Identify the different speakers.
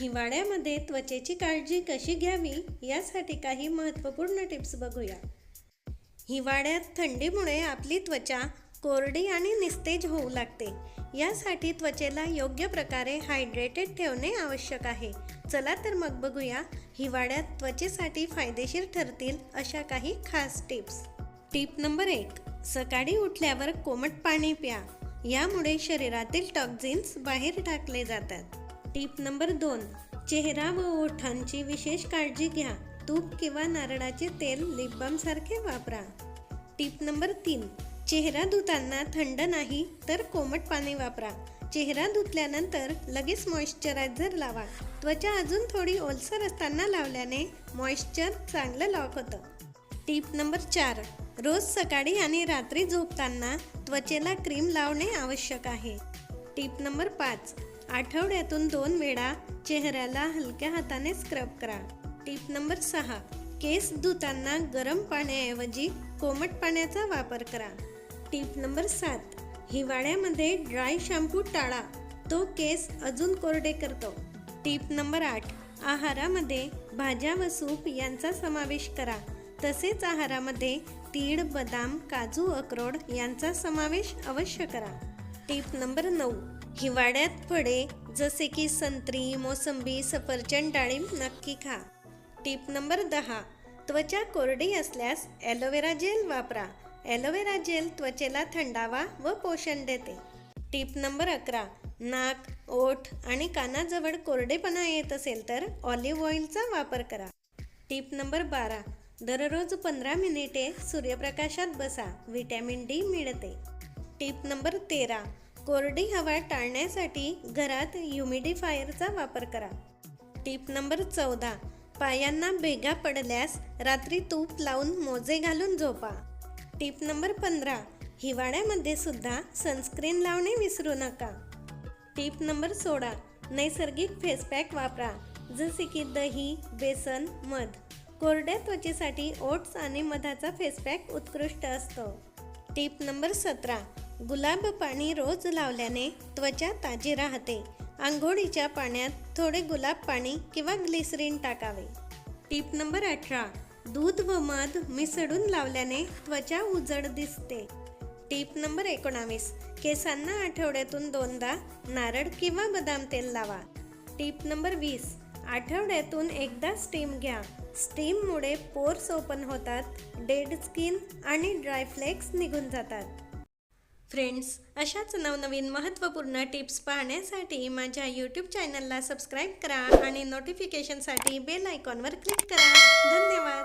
Speaker 1: हिवाळ्यामध्ये त्वचेची काळजी कशी घ्यावी यासाठी काही महत्त्वपूर्ण टिप्स बघूया. हिवाळ्यात थंडीमुळे आपली त्वचा कोरडी आणि निस्तेज होऊ लागते. यासाठी त्वचेला योग्य प्रकारे हायड्रेटेड ठेवणे आवश्यक आहे. चला तर मग बघूया हिवाळ्यात त्वचेसाठी फायदेशीर ठरतील अशा काही खास टिप्स. टिप नंबर एक सकाळी उठल्यावर कोमट पाणी प्या. यामुळे शरीरातील टॉक्झिन्स बाहेर टाकले जातात. टिप नंबर दोन. चेहरा व ओठांची विशेष काळजी घ्या. तूप किंवा नारळाचे तेल लिपबामसारखे वापरा. टिप नंबर तीन. चेहरा धुताना थंड नाही तर कोमट पाणी वापरा. चेहरा धुतल्यानंतर लगेच मॉइश्चरायझर लावा. त्वचा अजून थोडी ओलसर असताना लावल्याने मॉइश्चर चांगलं लॉक होतं. टिप नंबर चार. रोज सकाळी आणि रात्री झोपताना त्वचेला क्रीम लावणे आवश्यक आहे. टिप नंबर पाच. आठवड्यातून दोन वेळा चेहऱ्याला हलक्या हाताने स्क्रब करा. टिप नंबर सहा. केस धुताना गरम पाण्याऐवजी कोमट पाण्याचा वापर करा. टिप नंबर सात. हिवाळ्यामध्ये ड्राय शॅम्पू टाळा. तो केस अजून कोरडे करतो. टिप नंबर आठ. आहारामध्ये भाज्या व सूप यांचा समावेश करा. तसेच आहारामध्ये तीळ बदाम काजू अक्रोड यांचा समावेश अवश्य करा. टिप नंबर नऊ. हिवाळ्यात फळे जसे की संत्री मोसंबी सफरचंद डाळिंब नक्की खा. टिप नंबर दहा त्वचा कोरडी असल्यास ॲलोवेरा जेल वापरा. ॲलोवेरा जेल त्वचेला थंडावा व पोषण देते. टिप नंबर अकरा नाक ओठ आणि कानाजवळ कोरडेपणा येत असेल तर ऑलिव्ह ऑइलचा वापर करा. टिप नंबर बारा दररोज पंधरा मिनिटे सूर्यप्रकाशात बसा. व्हिटॅमिन डी मिळते. टिप नंबर तेरा कोरडी हवा टाळण्यासाठी घरात ह्युमिडिफायरचा वापर करा. टिप नंबर चौदा पायांना भेगा पडल्यास रात्री तूप लावून मोजे घालून झोपा. टिप नंबर पंधरा हिवाळ्यामध्ये सुद्धा सनस्क्रीन लावणे विसरू नका. टिप नंबर सोळा नैसर्गिक फेसपॅक वापरा जसे की दही बेसन मध. कोरड्या त्वचेसाठी ओट्स आणि मधाचा फेसपॅक उत्कृष्ट असतो. टिप नंबर सतरा गुलाब पाणी रोज लावल्याने त्वचा ताजी राहते. आंघोळीच्या पाण्यात थोडे गुलाब पाणी किंवा ग्लिसरीन टाकावे. टीप नंबर अठरा. दूध व मध मिसळून लावल्याने त्वचा उजड दिसते. टीप नंबर एकोणावीस. केसांना आठवड्यातून दोनदा नारळ किंवा बदाम तेल लावा. टीप नंबर वीस. आठवड्यातून एकदा स्टीम घ्या. स्टीममुळे पोर्स ओपन होतात डेड स्किन आणि ड्राय फ्लेक्स निघून जातात. फ्रेंड्स अशाच नवनवीन महत्त्वपूर्ण टिप्स पाहण्यासाठी माझ्या यूट्यूब चॅनलला सबस्क्राईब करा आणि नोटिफिकेशनसाठी बेल आयकॉनवर क्लिक करा. धन्यवाद.